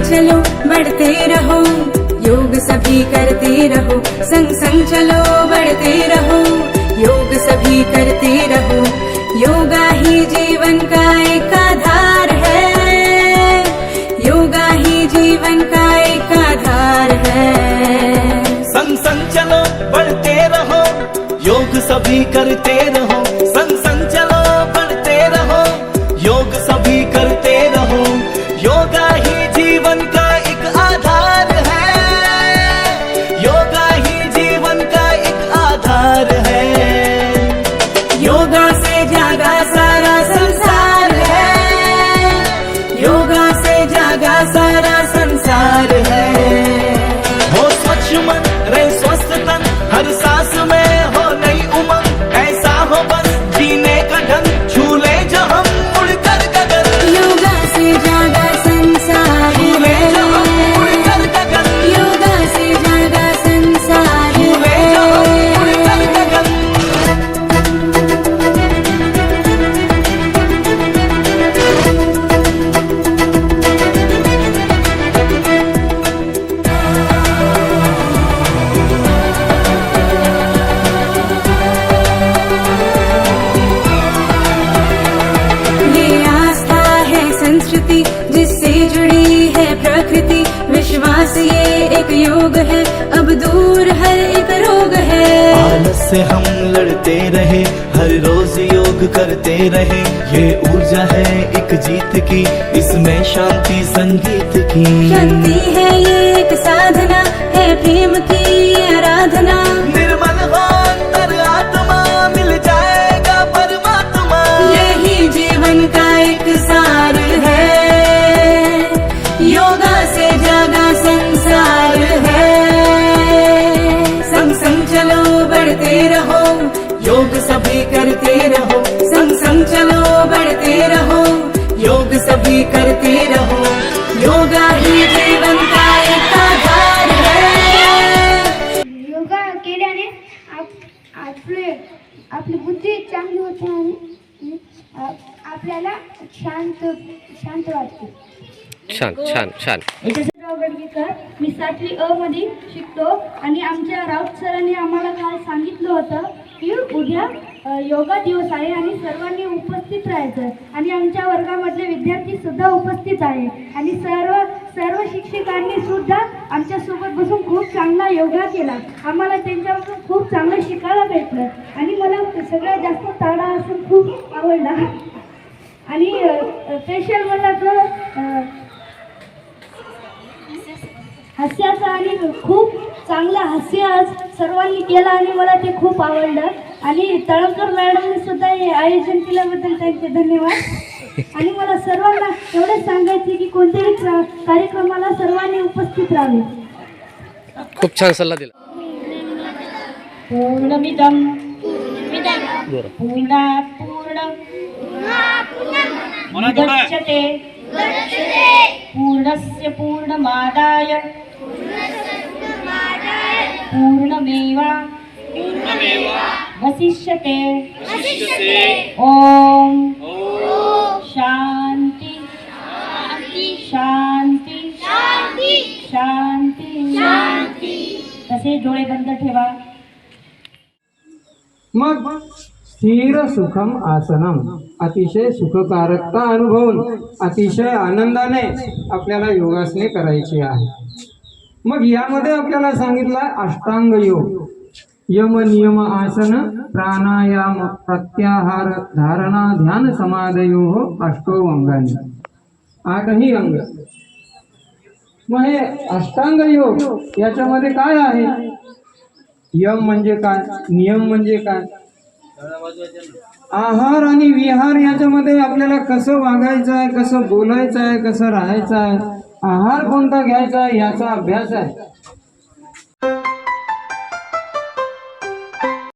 चलो, बढ़ते रहो। योग सभी करते रहो। संग संग चलो, बढ़ते रहो। योग सभी करते रहो। योगा ही जीवन का एक आधार है। योगा ही जीवन का एक आधार है। संग संग चलो, बढ़ते रहो। योग सभी करते रहो। विश्वास ये एक योग है अब दूर हर एक रोग है। आलस से हम लड़ते रहे हर रोज योग करते रहे। ये ऊर्जा है एक जीत की इसमें शांति संगीत की। शक्ति है ये एक साधना है प्रेम की आराधना सभी करते रहो संग संग चलो बढ़ते रहो। योग सभी करते रहो। योगा ही जीवन का एक आधार है। योगा केल्याने आप आपले आपली बुद्धी चांगली होते आणि आपल्याला शांत शांत वाटते. छान छान छान. गडगेकर मी सातवी अ मध्ये शिकतो आणि आमच्या राऊत सरांनी आम्हाला काल सांगितलं होतं की उद्या योगा दिवस आहे आणि सर्वांनी उपस्थित राहायचं. आणि आमच्या वर्गामधले विद्यार्थी सुद्धा उपस्थित आहे आणि सर्व सर्व शिक्षकांनी सुद्धा आमच्यासोबत बसून खूप चांगला योगा केला. आम्हाला त्यांच्यापासून खूप चांगलं शिकायला भेटलं. आणि मला सगळ्यात जास्त ताडा असून खूप आवडला. आणि स्पेशल मला तर हास्याचं हास्याचा आणि खूप चांगला हास्य आज सर्वांनी केला आणि मला ते खूप आवडलं. आणि तळकर मॅडमने सुद्धा हे आयोजन केल्याबद्दल त्यांचे धन्यवाद. आणि मला सर्वांना एवढंच सांगायचे की कोणत्याही क्र- कार्यक्रमाला सर्वांनी उपस्थित राहावे. खूप छान सल्ला दिला. पूर्णमिदम. बरं. पूर्णा पूर्ण. मुदच्यते पूर्णस्य पूर्णमादाय. पूर्णमेवा. वसिष्यते ओम शांती। शांती। शांती। तसे डोळे बंद ठेवा। मग स्थिर सुखम आसनम अतिशय सुखकारकता अनुभवून अतिशय आनंदाने आपल्याला योगासने करायची आहे. मग यामध्ये आपल्याला सांगितलं अष्टांग योग. यम नियम आसन प्राणायाम प्रत्याहार धारणा ध्यान समाधयो अष्टो अंगाने। आठही अंग। मग हे अष्टांग योग याच्यामध्ये काय आहे? यम म्हणजे काय? नियम म्हणजे काय? आहार आणि विहार याच्यामध्ये आपल्याला कसं वागायचं आहे कसं बोलायचं आहे कसं राहायचं आहे आहार कोणता घ्यायचा आहे याचा अभ्यास आहे.